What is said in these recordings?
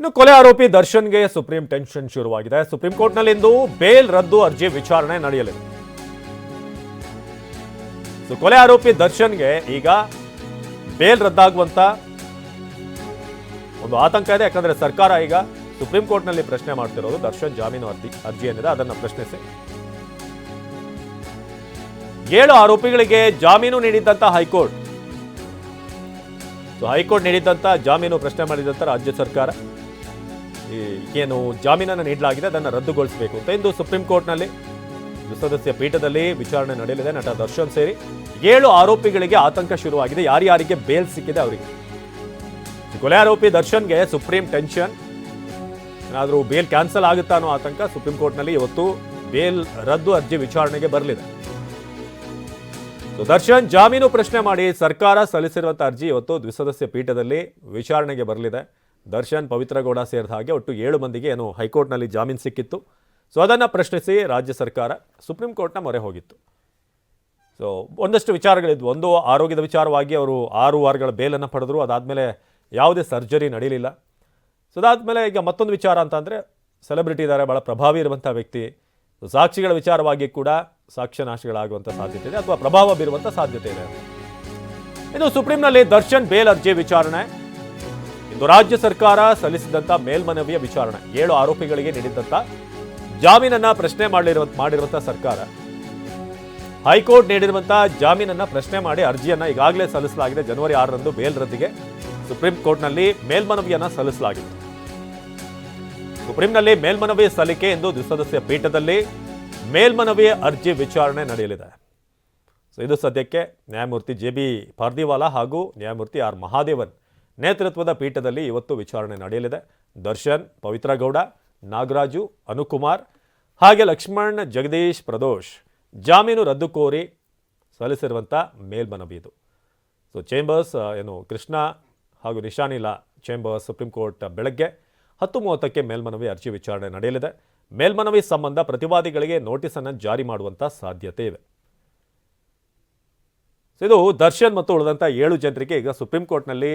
ಇನ್ನು ಕೊಲೆ ಆರೋಪಿ ದರ್ಶನ್ಗೆ ಸುಪ್ರೀಂ ಟೆನ್ಷನ್ ಶುರುವಾಗಿದೆ. ಸುಪ್ರೀಂ ಕೋರ್ಟ್ನಲ್ಲಿಂದು ಬೇಲ್ ರದ್ದು ಅರ್ಜಿ ವಿಚಾರಣೆ ನಡೆಯಲಿದೆ. ಸೊ, ಕೊಲೆ ಆರೋಪಿ ದರ್ಶನ್ಗೆ ಈಗ ಬೇಲ್ ರದ್ದಾಗುವಂತ ಒಂದು ಆತಂಕ ಇದೆ. ಯಾಕಂದ್ರೆ ಸರ್ಕಾರ ಈಗ ಸುಪ್ರೀಂ ಕೋರ್ಟ್ನಲ್ಲಿ ಪ್ರಶ್ನೆ ಮಾಡ್ತಿರೋದು. ದರ್ಶನ್ ಜಾಮೀನು ಅರ್ಜಿ ಅರ್ಜಿ ಏನಿದೆ ಅದನ್ನ ಪ್ರಶ್ನಿಸಿ. ಏಳು ಆರೋಪಿಗಳಿಗೆ ಜಾಮೀನು ನೀಡಿದ್ದಂತ high court. So, high court ನೀಡಿದ್ದಂತ ಜಾಮೀನು ಪ್ರಶ್ನೆ ಮಾಡಿದಂತ ರಾಜ್ಯ ಸರ್ಕಾರ. ಏನು ಜಾಮೀನನ್ನು ನೀಡಲಾಗಿದೆ, ಅದನ್ನು ರದ್ದುಗೊಳಿಸಬೇಕು ಅಂತ. ಇಂದು ಸುಪ್ರೀಂ ಕೋರ್ಟ್ನಲ್ಲಿ ಸದಸ್ಯ ಪೀಠದಲ್ಲಿ ವಿಚಾರಣೆ ನಡೆಯಲಿದೆ, ನಟ ದರ್ಶನ್ ಸೇರಿ. ಏಳು ಆರೋಪಿಗಳಿಗೆ ಆತಂಕ ಶುರುವಾಗಿದೆ, ಯಾರ್ಯಾರಿಗೆ ಬೇಲ್ ಸಿಕ್ಕಿದೆ ಅವರಿಗೆ. ಕೊಲೆ ಆರೋಪಿ ದರ್ಶನ್ಗೆ ಸುಪ್ರೀಂ ಟೆನ್ಷನ್. ಏನಾದರೂ ಬೇಲ್ ಕ್ಯಾನ್ಸಲ್ ಆಗುತ್ತಾ ಅನ್ನೋ ಆತಂಕ ಸುಪ್ರೀಂ ಕೋರ್ಟ್ನಲ್ಲಿ ಇವತ್ತು ಬೇಲ್ ರದ್ದು ಅರ್ಜಿ ವಿಚಾರಣೆಗೆ ಬರಲಿದೆ. ದರ್ಶನ್ ಜಾಮೀನು ಪ್ರಶ್ನೆ ಮಾಡಿ ಸರ್ಕಾರ ಸಲ್ಲಿಸಿರುವಂಥ ಅರ್ಜಿ ಇವತ್ತು ದ್ವಿಸದಸ್ಯ ಪೀಠದಲ್ಲಿ ವಿಚಾರಣೆಗೆ ಬರಲಿದೆ. ದರ್ಶನ್ ಪವಿತ್ರಗೌಡ ಸೇರಿದ ಹಾಗೆ ಒಟ್ಟು ಏಳು ಮಂದಿಗೆ ಏನು ಹೈಕೋರ್ಟ್ನಲ್ಲಿ ಜಾಮೀನು ಸಿಕ್ಕಿತ್ತು. ಸೊ ಅದನ್ನು ಪ್ರಶ್ನಿಸಿ ರಾಜ್ಯ ಸರ್ಕಾರ ಸುಪ್ರೀಂ ಕೋರ್ಟ್ನ ಮೊರೆ ಹೋಗಿತ್ತು. ಸೊ ಒಂದಷ್ಟು ವಿಚಾರಗಳಿದ್ವು. ಒಂದು, ಆರೋಗ್ಯದ ವಿಚಾರವಾಗಿ ಅವರು ಆರು ವಾರಗಳ ಬೇಲನ್ನು ಪಡೆದ್ರು. ಅದಾದಮೇಲೆ ಯಾವುದೇ ಸರ್ಜರಿ ನಡೀಲಿಲ್ಲ. ಸೊ ಅದಾದಮೇಲೆ ಈಗ ಮತ್ತೊಂದು ವಿಚಾರ ಅಂತಂದರೆ, ಸೆಲೆಬ್ರಿಟಿ ಇದ್ದಾರೆ ಭಾಳ ಪ್ರಭಾವಿ ಇರುವಂಥ ವ್ಯಕ್ತಿ. ಸಾಕ್ಷಿಗಳ ವಿಚಾರವಾಗಿ ಕೂಡ ಸಾಕ್ಷ್ಯನಾಶಗಳಾಗುವಂಥ ಸಾಧ್ಯತೆ ಇದೆ, ಅಥವಾ ಪ್ರಭಾವ ಬೀರುವಂಥ ಸಾಧ್ಯತೆ ಇದೆ. ಇದು ಸುಪ್ರೀಂನಲ್ಲಿ ದರ್ಶನ್ ಬೇಲ್ ಅರ್ಜಿ ವಿಚಾರಣೆ. ಇಂದು ರಾಜ್ಯ ಸರ್ಕಾರ ಸಲ್ಲಿಸಿದಂಥ ಮೇಲ್ಮನವಿಯ ವಿಚಾರಣೆ. ಏಳು ಆರೋಪಿಗಳಿಗೆ ನೀಡಿದ್ದಂಥ ಜಾಮೀನನ್ನ ಪ್ರಶ್ನೆ ಮಾಡಿರುವ ಮಾಡಿರುವಂಥ ಸರ್ಕಾರ. ಹೈಕೋರ್ಟ್ ನೀಡಿರುವಂತಹ ಜಾಮೀನನ್ನ ಪ್ರಶ್ನೆ ಮಾಡಿ ಅರ್ಜಿಯನ್ನ ಈಗಾಗಲೇ ಸಲ್ಲಿಸಲಾಗಿದೆ. ಜನವರಿ ಆರರಂದು ಬೇಲ್ ರದ್ದಿಗೆ ಸುಪ್ರೀಂ ಕೋರ್ಟ್ನಲ್ಲಿ ಮೇಲ್ಮನವಿಯನ್ನ ಸಲ್ಲಿಸಲಾಗಿದೆ ಸುಪ್ರೀಂನಲ್ಲಿ ಮೇಲ್ಮನವಿ ಸಲ್ಲಿಕೆ ಎಂದು ದ್ವಿಸದಸ್ಯ ಪೀಠದಲ್ಲಿ ಮೇಲ್ಮನವಿ ಅರ್ಜಿ ವಿಚಾರಣೆ ನಡೆಯಲಿದೆ. ಸೊ, ಇದು ಸದ್ಯಕ್ಕೆ ನ್ಯಾಯಮೂರ್ತಿ ಜೆ ಬಿ ಪಾರ್ದಿವಾಲಾ ಹಾಗೂ ನ್ಯಾಯಮೂರ್ತಿ ಆರ್ ಮಹಾದೇವನ್ ನೇತೃತ್ವದ ಪೀಠದಲ್ಲಿ ಇವತ್ತು ವಿಚಾರಣೆ ನಡೆಯಲಿದೆ. ದರ್ಶನ್, ಪವಿತ್ರ ಗೌಡ, ನಾಗರಾಜು, ಅನುಕುಮಾರ್ ಹಾಗೆ ಲಕ್ಷ್ಮಣ್, ಜಗದೀಶ್, ಪ್ರದೋಷ್ ಜಾಮೀನು ರದ್ದು ಕೋರಿ ಸಲ್ಲಿಸಿರುವಂಥ ಮೇಲ್ಮನವಿ ಇದು ಸೊ ಚೇಂಬರ್ಸ್ ಏನು ಕೃಷ್ಣ ಹಾಗೂ ನಿಶಾನಿಲ ಚೇಂಬರ್ಸ್ ಸುಪ್ರೀಂ ಕೋರ್ಟ್ ಬೆಳಗ್ಗೆ ಹತ್ತು ಮೂವತ್ತಕ್ಕೆ ಮೇಲ್ಮನವಿ ಅರ್ಜಿ ವಿಚಾರಣೆ ನಡೆಯಲಿದೆ. ಮೇಲ್ಮನವಿ ಸಂಬಂಧ ಪ್ರತಿವಾದಿಗಳಿಗೆ ನೋಟಿಸನ್ನು ಜಾರಿ ಮಾಡುವಂಥ ಸಾಧ್ಯತೆ ಇದೆ ಇದು ದರ್ಶನ್ ಮತ್ತು ಉಳಿದಂಥ ಏಳು ಜನರಿಗೆ ಈಗ ಸುಪ್ರೀಂ ಕೋರ್ಟ್ನಲ್ಲಿ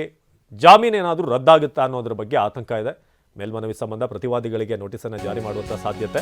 ಜಾಮೀನು ಏನಾದರೂ ರದ್ದಾಗುತ್ತಾ ಅನ್ನೋದ್ರ ಬಗ್ಗೆ ಆತಂಕ ಇದೆ. ಮೇಲ್ಮನವಿ ಸಂಬಂಧ ಪ್ರತಿವಾದಿಗಳಿಗೆ ನೋಟಿಸನ್ನು ಜಾರಿ ಮಾಡುವಂಥ ಸಾಧ್ಯತೆ.